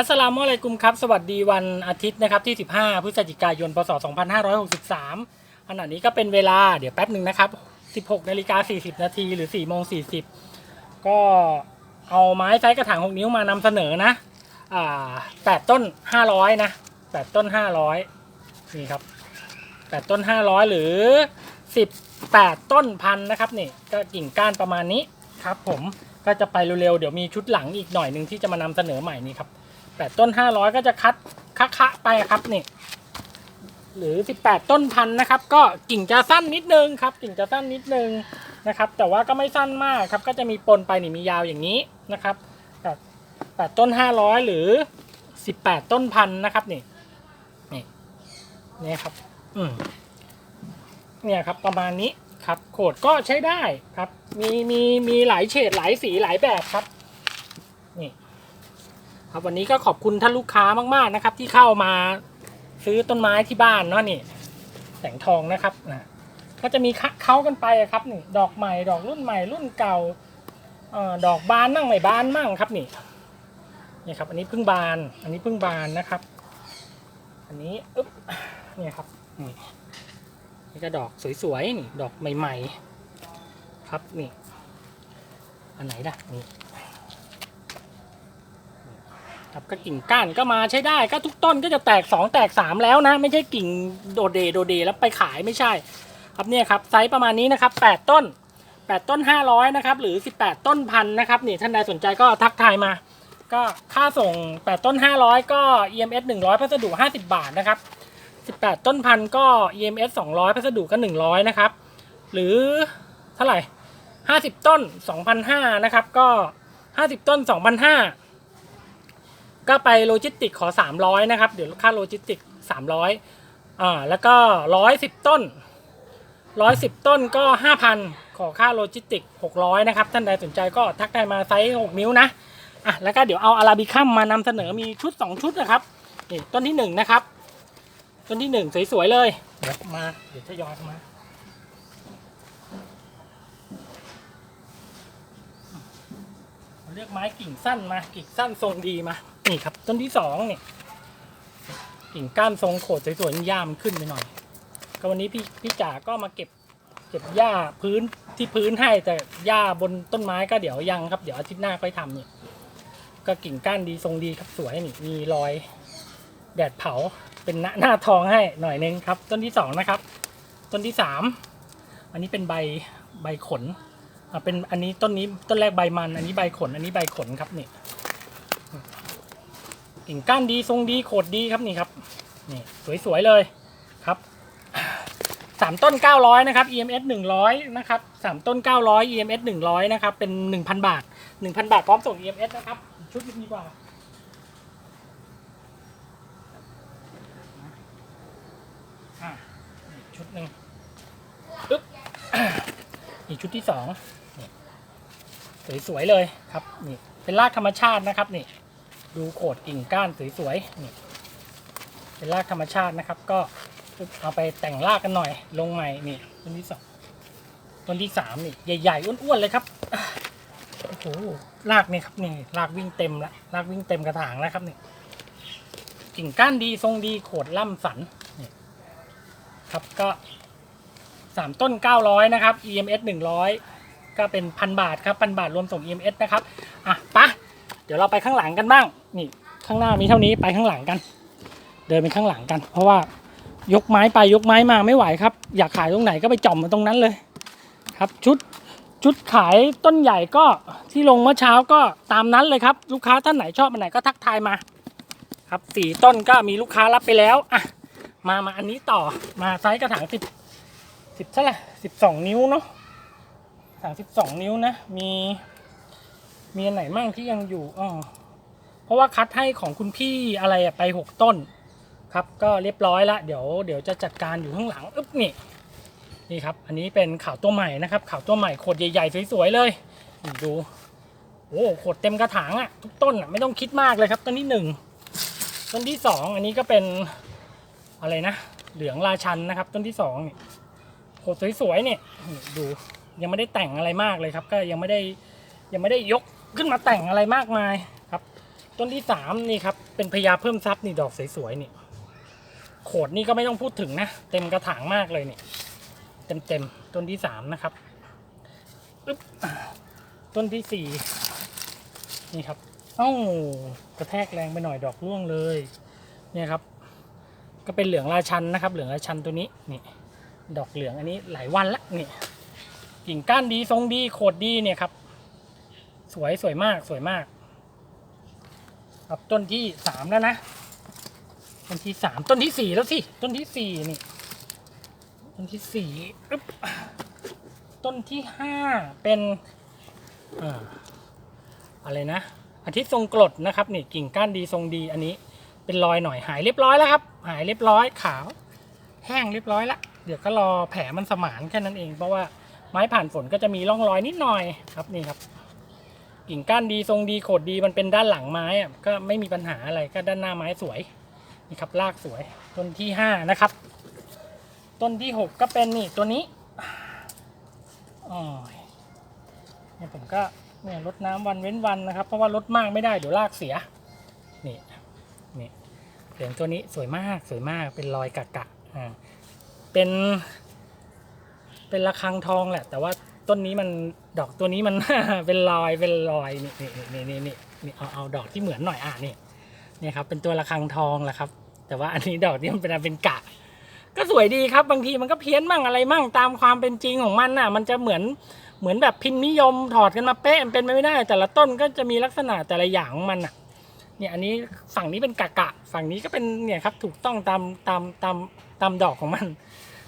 อัสลามุอะลัยกุมครับ สวัสดีวันอาทิตย์นะครับที่ 15 พฤศจิกายน พศ 2563ขณะนี้ก็เป็นเวลาเดี๋ยวแป๊บหนึ่งนะครับ 16นาฬิกา40 นาทีหรือ4โมง40 ก็เอาไม้ไซส์กระถาง 6 นิ้วมานำเสนอนะอ่า8ต้น 500 นะ 8 ต้น 500 นี่ครับ 8 ต้น 500 หรือ 18 ต้นพันนะครับนี่ก็กิ่งก้านประมาณนี้ครับผมก็จะไปเร็วๆ เดี๋ยวมีชุดหลังอีกหน่อยหนึ่งที่จะมานำเสนอใหม่นี่ครับ 8ต้น500ก็จะคัดคะๆไปครับนี่หรือ 18 ต้นพันนะครับ ก็กิ่งจะสั้นนิดนึงครับ กิ่งจะสั้นนิดนึงนะครับ แต่ว่าก็ไม่สั้นมากครับ ก็จะมีปนไปนี่มียาวอย่างนี้นะครับแต่8ต้น 500 หรือ 18 ต้นพันนะครับนี่นี่นี่ครับ อืมเนี่ยครับประมาณนี้ครับ โขดก็ใช้ได้ครับ มีมีมีหลายเฉดหลายสีหลายแบบครับ ครับวันนี้ก็ขอบคุณท่านลูกค้ามาก ๆนะครับ ที่เข้ามาซื้อต้นไม้ที่บ้านเนาะนี่แสงทองนะครับนะก็จะมีเข้ากันไปอะครับนี่ดอกใหม่ดอกรุ่นใหม่รุ่นเก่าออดอกบานมั่งไม่บานมั่งครับนี่นี่ครับ อันนี้เพิ่งบาน อันนี้เพิ่งบานนะครับ อันนี้อึ๊บนี่ครับนี่นี่ก็ดอกสวยๆนี่ดอกใหม่ ๆ ครับนี่ อันไหนล่ะนี่ ครับก็กิ่งก้านก็มาใช้ได้ก็ทุกต้นก็จะแตก 2 แตก 3 แล้วนะ ไม่ใช่กิ่งโดดเดโดดเดแล้วไปขายไม่ใช่ ครับเนี่ยครับไซส์ประมาณนี้นะครับ 8 ต้น 8 ต้น 500นะครับหรือ 18 ต้นพันนะครับนี่ท่านใดสนใจก็ทักทายมา ก็ค่าส่ง 8 ต้น 500 ก็ EMS 100 พัสดุ 50 บาทนะครับ 18 ต้นพันก็ EMS 200 พัสดุก็ 100นะครับหรือเท่าไหร่ 50 ต้น 2,500นะครับก็ 50 ต้น 2,500 ก็ไปโลจิสติกขอ 300 นะครับ เดี๋ยวค่าโลจิสติก 300อ่าแล้วก็ 110 ต้น 110 ต้นก็ 5,000 ขอค่าโลจิสติก 600 นะครับ ท่านใดสนใจก็ทักได้มาไซส์ 6 นิ้วนะอะแล้วก็เดี๋ยวเอาอาราบิคัมมานำเสนอมีชุด 2 ชุดนะครับนี่ต้นที่ 1 นะครับ ต้นที่ 1 สวย ๆ เลยเดี๋ยวมาเดี๋ยวทยอยมาเลือกไม้กิ่งสั้นมากิ่งสั้นทรงดีมา นี่ครับ ต้นที่สองเนี่ยกิ่งก้านทรงโขดสวยๆนี่ามันขึ้นไปหน่อย ก็วันนี้พี่พี่จ๋าก็มาเก็บ เก็บหญ้าพื้นที่พื้นให้แต่หญ้าบนต้นไม้ก็เดี๋ยวยังครับ เดี๋ยวอาทิตย์หน้าค่อยทำเนี่ย ก็กิ่งก้านดีทรงดีครับสวยนี่มีรอย แดดเผาเป็นหน้าหน้าทองให้หน่อยนึงครับ ต้นที่สองนะครับ ต้นที่สามอันนี้เป็นใบใบขนอ่าเป็นอันนี้ต้นนี้ต้นแรกใบมัน อันนี้ใบขน อันนี้ใบขนครับเนี่ย กิ่งก้านดีทรงดีโขดดีครับนี่ครับนี่สวยๆเลยครับสามต้นเก้าร้อยนะครับ EMS หนึ่งร้อยนะครับสามต้นเก้าร้อย EMS หนึ่งร้อยนะครับ เป็นหนึ่งพันบาทหนึ่งพันบาท พร้อมส่ง EMS นะครับ ชุดดีกว่าอะนี่ชุดหนึ่งปึ๊บอีกชุดที่สองนี่สวยๆเลยครับ นี่ เป็นรากธรรมชาตินะครับ นี่ ดูโขดกิ่งก้านสวยๆนี่เป็นรากธรรมชาตินะครับ ก็เอาไปแต่งรากกันหน่อย ลงใหม่นี่ต้นที่สองต้นที่สามนี่ใหญ่ๆอ้วนๆเลยครับโอ้โหรากนี่ครับนี่รากวิ่งเต็มละรากวิ่งเต็มกระถางแล้วครับนี่กิ่งก้านดีทรงดีโขดล่ำสันนี่ครับก็สามต้น900นะครับ EMS 100ก็เป็นพันบาทครับพันบาทรวมส่ง EMS นะครับ อะปะ ดี๋ยวเราไปข้างหลังกันบ้าง นี่ข้างหน้ามีเท่านี้ไปข้างหลังกัน เดินไปข้างหลังกัน เพราะว่ายกไม้ไปยกไม้มาไม่ไหวครับ อยากขายตรงไหนก็ไปจ่อมมาตรงนั้นเลย ครับชุดชุดขายต้นใหญ่ก็ที่ลงเมื่อเช้าก็ตามนั้นเลยครับ ลูกค้าท่านไหนชอบอันไหนก็ทักทายมา ครับสี่ต้นก็มีลูกค้ารับไปแล้วอะมามาอันนี้ต่อมาไซส์กระถางสิบสิบเท่าไหร่สิบสองนิ้วเนาะสามสิบสองนิ้วนะมี มีอันไหนมั่งที่ยังอยู่อ๋อเพราะว่าคัดให้ของคุณพี่อะไรอะไปหกต้น ครับก็เรียบร้อยละเดี๋ยวเดี๋ยวจะจัดการอยู่ข้างหลังอึ๊บนี่นี่ครับ อันนี้เป็นข่าวตัวใหม่นะครับข่าวตัวใหม่ขดใหญ่ๆสวยๆเลยนี่ดูโอ้โขดเต็มกระถางอะทุกต้นอะไม่ต้องคิดมากเลยครับต้นที่หนึ่งต้นที่สองอันนี้ก็เป็นอะไรนะ เหลืองราชันนะครับ ต้นที่สองนี่โหสวยๆเนี่ยดูยังไม่ได้แต่งอะไรมากเลยครับ ก็ยังไม่ได้ยังไม่ได้ยก ขึ้นมาแต่งอะไรมากมายครับ ต้นที่สามนี่ครับ เป็นพญาเพิ่มทรัพย์นี่ดอกสวยๆนี่โขดนี่ก็ไม่ต้องพูดถึงนะ เต็มกระถางมากเลยนี่เต็มๆต้นที่สามนะครับอึ๊บต้นที่สี่นี่ครับ เอ้ากระแทกแรงไปหน่อยดอกร่วงเลย เนี่ยครับ ก็เป็นเหลืองราชันนะครับ เหลืองราชันตัวนี้นี่ดอกเหลืองอันนี้หลายวันละนี่กิ่งก้านดีทรงดีโขดดีเนี่ยครับ สวยสวยมากสวยมาก ครับต้นที่สามแล้วนะ ต้นที่สามต้นที่สี่แล้วสิ ต้นที่สี่นี่ ต้นที่สี่อึ๊บต้นที่ห้าเป็นอ่าอะไรนะ อาทิตย์ทรงกรดนะครับนี่กิ่งก้านดีทรงดีอันนี้ เป็นรอยหน่อยหายเรียบร้อยแล้วครับ หายเรียบร้อยขาว แห้งเรียบร้อยละเดี๋ยวก็รอแผลมันสมานแค่นั้นเองเพราะว่าไม้ผ่านฝนก็จะมีร่องรอยนิดหน่อยครับนี่ครับ กิ่งก้านดีทรงดีโขดดีมันเป็นด้านหลังไม้อะก็ไม่มีปัญหาอะไรก็ด้านหน้าไม้สวยนี่ครับรากสวย ต้นที่ห้านะครับ ต้นที่หกก็เป็นนี่ตัวนี้อ๋อเนี่ยผมก็เนี่ยลดน้ำวันเว้นวันนะครับ เพราะว่าลดมากไม่ได้เดี๋ยวรากเสียนี่นี่เหลืองตัวนี้สวยมากสวยมากเป็นรอยกะกะอ่าเป็น เป็นระฆังทองแหละ แต่ว่า ต้นนี้มันดอกตัวนี้มัน เป็นรอยเป็นรอยนี่นี่นี่นี่นี่นี่เอาเอาดอกที่เหมือนหน่อยอะนี่นี่ครับ เป็นตัวระฆังทองแหละครับ แต่ว่าอันนี้ดอกนี้มันเป็นเป็นกะ ก็สวยดีครับบางทีมันก็เพี้ยนมั่งอะไรมั่งตามความเป็นจริงของมันน่ะ มันจะเหมือนเหมือนแบบพิมพ์นิยมถอดกันมาเป๊ะมันเป็นไปไม่ได้ แต่ละต้นก็จะมีลักษณะแต่ละอย่างของมันน่ะ เนี่ยอันนี้ฝั่งนี้เป็นกะกะ ฝั่งนี้ก็เป็นเนี่ยครับถูกต้องตามตามตามตามดอกของมัน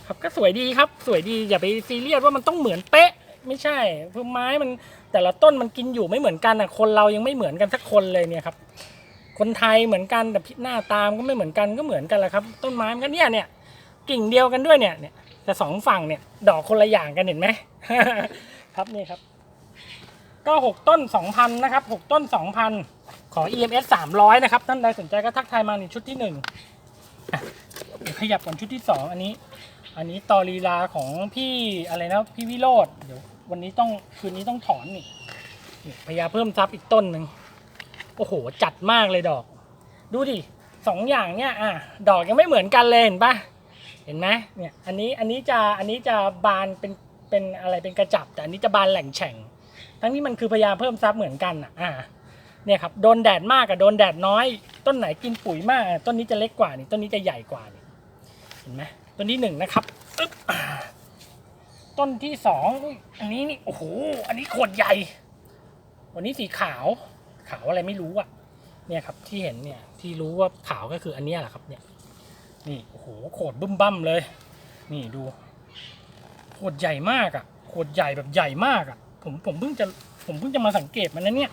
ครับก็สวยดีครับสวยดีอย่าไปซีเรียสว่ามันต้องเหมือนเป๊ะ ไม่ใช่เพราะไม้มันแต่ละต้นมันกินอยู่ไม่เหมือนกันอะคนเรายังไม่เหมือนกันสักคนเลยเนี่ยครับ คนไทยเหมือนกันแต่หน้าตามก็ไม่เหมือนกันก็เหมือนกันแหละครับ ต้นไม้มันก็เนี่ยเนี่ยกิ่งเดียวกันด้วยเนี่ยเนี่ยแต่สองฝั่งเนี่ย ดอกคนละอย่างกันเห็นไหมครับนี่ครับ ก็หกต้นสองพันนะครับหกต้นสองพันขอ EMS สามร้อยนะครับ ท่านใดสนใจก็ทักทายมาในชุดที่หนึ่งเดี๋ยวขยับก่อนชุดที่สองอันนี้ อันนี้ตอลีลาของพี่อะไรนะพี่วิโรธเดี๋ยว วันนี้ต้องคืนนี้ต้องถอนนี่นี่พยาเพิ่มซับอีกต้นหนึ่งโอ้โห จัดมากเลยดอก ดูดิสองอย่างเนี่ยอะดอกยังไม่เหมือนกันเลยเห็นปะเห็นไหมเนี่ยอันนี้อันนี้จะอันนี้จะบานเป็นเป็นอะไรเป็นกระจับ แต่อันนี้จะบานแหล่งแฉ่ง ทั้งนี้มันคือพยาเพิ่มซับเหมือนกันอะอ่าเนี่ยครับโดนแดดมากกับโดนแดดน้อย ต้นไหนกินปุ๋ยมาก ต้นนี้จะเล็กกว่านี่ต้นนี้จะใหญ่กว่านี่เห็นไหมต้นที่หนึ่งนะครับอึ๊บ ต้นที่สองอุ๊ยอันนี้นี่โอ้โหอันนี้โขดใหญ่ วันนี้สีขาว ขาวอะไรไม่รู้อะเนี่ยครับที่เห็นเนี่ยที่รู้ว่าขาวก็คืออันเนี้ยแหละครับเนี่ยนี่โอ้โหโขดบึ้มบั้มเลย นี่ดูโขดใหญ่มากอะโขดใหญ่แบบใหญ่มากอะผมผมเพิ่งจะผมเพิ่งจะมาสังเกตมันนะเนี่ย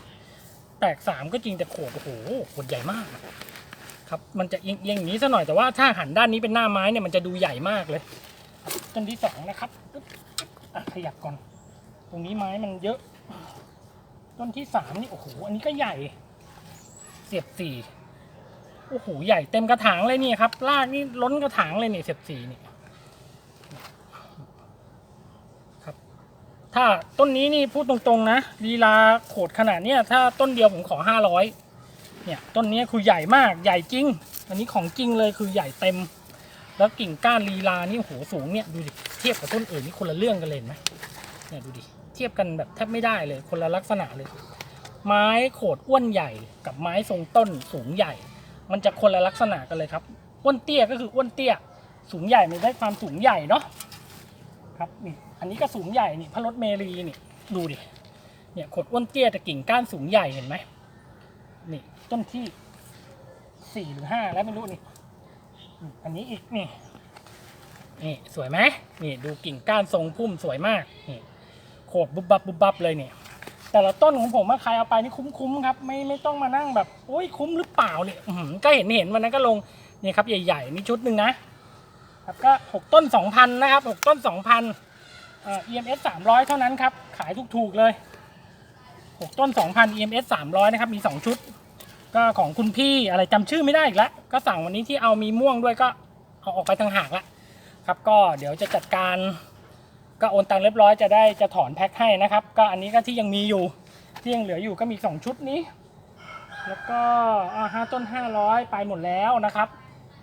แตกสามก็จริงแต่โขดโอ้โหโขดใหญ่มากอะครับมันจะเอียงเอียงอย่างนี้ซะหน่อยแต่ว่าถ้าหันด้านนี้เป็นหน้าไม้เนี่ยมันจะดูใหญ่มากเลย ต้นที่สองนะครับ ยับก่อน ตรงนี้ไม้มันเยอะ ต้นที่สามนี่โอ้โห อันนี้ก็ใหญ่ เสียบสี่โอ้โห ใหญ่เต็มกระถางเลยนี่ครับรากนี่ล้นกระถางเลยนี่เสียบสี่นี่ครับ ถ้าต้นนี้นี่พูดตรงๆนะลีลาโขดขนาดเนี้ยถ้าต้นเดียวผมขอห้าร้อยเนี่ยต้นนี้คือใหญ่มากใหญ่จริง อันนี้ของจริงเลยคือใหญ่เต็ม แล้วกิ่งก้านลีลานี่โอ้โหสูงเนี่ยดูดิ เทียบกับต้นอื่นนี่คนละเรื่องกันเลยไหมเนี่ยดูดิเทียบกันแบบแทบไม่ได้เลยคนละลักษณะเลย ไม้โขดอ้วนใหญ่กับไม้ทรงต้นสูงใหญ่ มันจะคนละลักษณะกันเลยครับอ้วนเตี้ยก็คืออ้วนเตี้ย สูงใหญ่มันได้ความสูงใหญ่เนาะครับนี่อันนี้ก็สูงใหญ่นี่พระรถเมรีนี่ดูดิเนี่ยโขดอ้วนเตี้ยแต่กิ่งก้านสูงใหญ่เห็นไหมนี่ต้นที่สี่หรือห้าแล้วไม่รู้นี่อันนี้อีกนี่ นี่สวยไหมนี่ดูกิ่งก้านทรงพุ่มสวยมากนี่โขดบุบบับบุบบับเลยเนี่ยแต่ละต้นของผมอะใครเอาไปนี่คุ้มๆครับไม่ไม่ต้องมานั่งแบบโอ้ยคุ้มหรือเปล่าเนี่ยก็เห็นเห็นวันนั้นก็ลงนี่ครับใหญ่ๆนี่ชุดหนึ่งนะครับก็หกต้นสองพันนะครับหกต้นสองพันเอ่อ EMS สามร้อยเท่านั้นครับ ขายถูกๆเลยหกต้นสองพัน EMS สามร้อยนะครับ มีสองชุด ก็ของคุณพี่อะไรจำชื่อไม่ได้อีกแล้ว ก็สั่งวันนี้ที่เอามีม่วงด้วยก็เอาออกไปต่างหากละ ครับก็เดี๋ยวจะจัดการก็โอนตังเรียบร้อยจะได้จะถอนแพ็คให้นะครับ ก็อันนี้ก็ที่ยังมีอยู่ที่ยังเหลืออยู่ก็มีสองชุดนี้ แล้วก็อ่าห้าต้น 500 ไปหมดแล้วนะครับ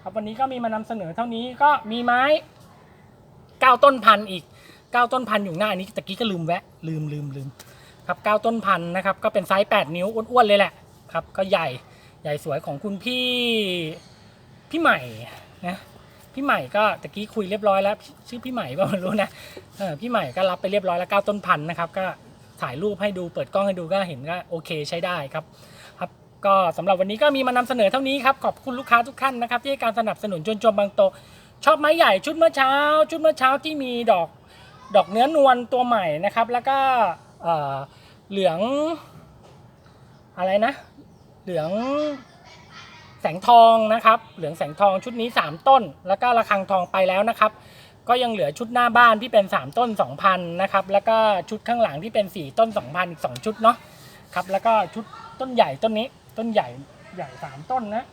ครับวันนี้ก็มีมานำเสนอเท่านี้ก็มีไม้ 9 ต้นพันอีก 9 ต้นพันอยู่หน้านี้ตะกี้ก็ลืมแวะลืมลืมลืมครับ9ต้นพันนะครับก็เป็นไซส์ 8 นิ้วอ้วนๆเลยแหละครับ ก็ใหญ่ใหญ่สวยของคุณพี่พี่ใหม่นะ พี่ใหม่ก็ตะกี้คุยเรียบร้อยแล้ว ชื่อพี่ใหม่ป่ะไม่รู้นะเออพี่ใหม่ก็รับไปเรียบร้อยแล้ว9ต้นพันธุ์นะครับก็ถ่ายรูปให้ดูเปิดกล้องให้ดูก็เห็นก็โอเคใช้ได้ครับครับ ก็สำหรับวันนี้ก็มีมานำเสนอเท่านี้ครับขอบคุณลูกค้าทุกท่านนะครับ ที่ให้การสนับสนุนจนจมบางโต ชอบไม้ใหญ่ชุดเมื่อเช้า ชุดเมื่อเช้าที่มีดอกดอกเนื้อนวลตัวใหม่นะครับ แล้วก็เหลืองอะไรนะ เหลือง สงทองนะครับเหลืองแสงทองชุดนี้ 3 ต้น แล้วก็ระฆังทองไปแล้วนะครับ ก็ยังเหลือชุดหน้าบ้านที่เป็น 3 ต้น 2,000นะครับแล้วก็ชุดข้างหลังที่เป็น 4 ต้น 2,000อีก2ชุดเนาะครับแล้วก็ชุดต้นใหญ่ต้นนี้ต้นใหญ่ใหญ่ 3 ต้นนะ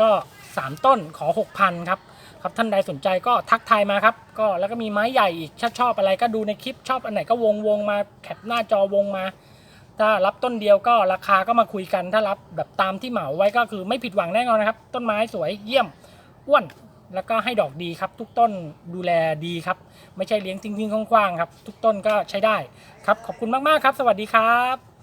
ก็ 3 ต้นขอ 6,000ครับครับท่านใดสนใจก็ทักทายมาครับก็แล้วก็มีไม้ใหญ่อีกชอบอะไรก็ดูในคลิปชอบอันไหนก็วงวงมาแคปหน้าจอวงมา ถ้ารับต้นเดียวก็ราคาก็มาคุยกัน ถ้ารับแบบตามที่เหมาไว้ก็คือไม่ผิดหวังแน่นอนนะครับ ต้นไม้สวยเยี่ยมอ้วนแล้วก็ให้ดอกดีครับ ทุกต้นดูแลดีครับ ไม่ใช่เลี้ยงทิ้งๆคว้างๆครับ ทุกต้นก็ใช้ได้ครับ ขอบคุณมากๆครับ สวัสดีครับ